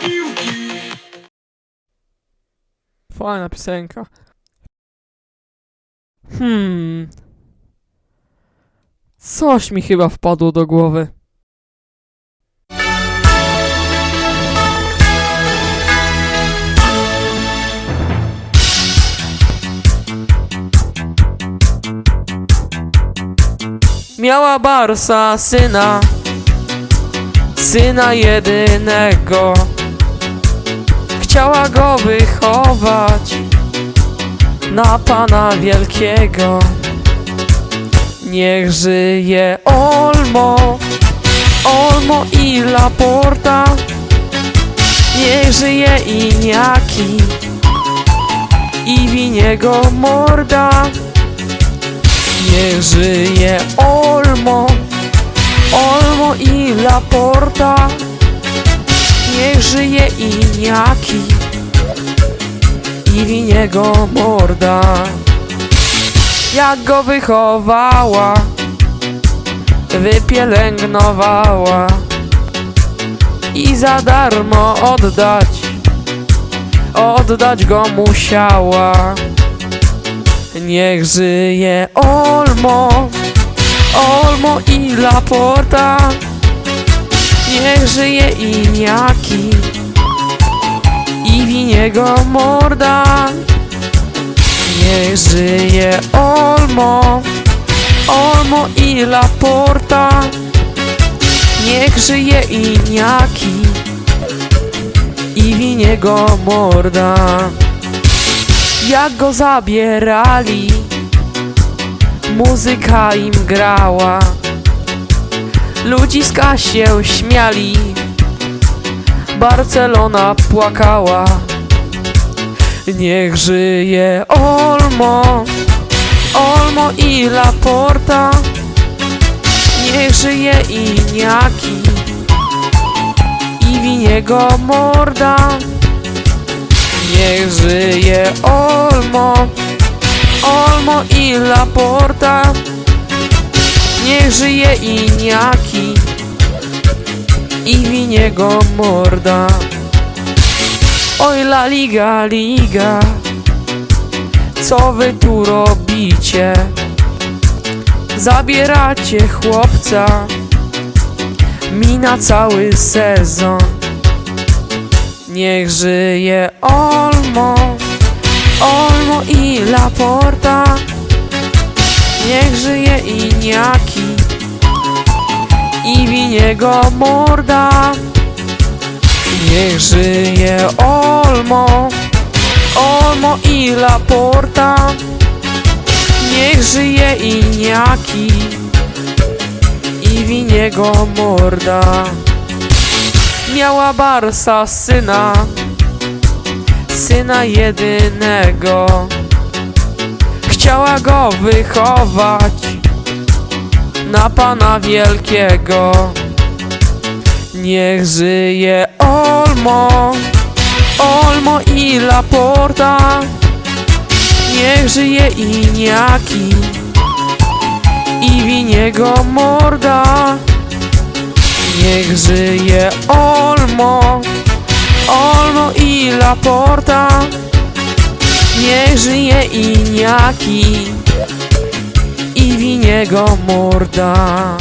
piłki Fajna piosenka. Hmm. Coś mi chyba wpadło do głowy. Miała Barsa syna, syna jedynego. Chciała go wychować na Pana Wielkiego. Niech żyje Olmo, Olmo i Laporta. Niech żyje Iniaki i Winiego Morda. Niech żyje Olmo, Olmo i Laporta. Niech żyje Iniaki i Winiego Morda. Jak go wychowała, wypielęgnowała i za darmo oddać, oddać go musiała. Niech żyje Olmo, Olmo i Laporta. Niech żyje Iniaki i Winiego Morda. Niech żyje Olmo, Olmo i Laporta. Niech żyje Iniaki i Winiego Morda. Jak go zabierali, muzyka im grała. Ludziska się śmiali, Barcelona płakała. Niech żyje Olmo, Olmo i Laporta. Niech żyje Iniaki i Winiego Morda. Niech żyje Olmo, Olmo i Laporta. Niech żyje Iniaki i Winiego Morda. Oj la liga, liga, co wy tu robicie? Zabieracie chłopca mi na cały sezon. Niech żyje Olmo, Laporta. Niech żyje Iniaki i Winiego Morda. Niech żyje Olmo, Olmo i Laporta. Niech żyje Iniaki i Winiego Morda. Miała Barsa syna, syna jedynego. Chciała go wychować na Pana Wielkiego. Niech żyje Olmo, Olmo i Laporta. Niech żyje Iniaki i Winiego Morda. Niech żyje Olmo, Olmo i Laporta. Niech żyje Iniaki i Winiego Morda.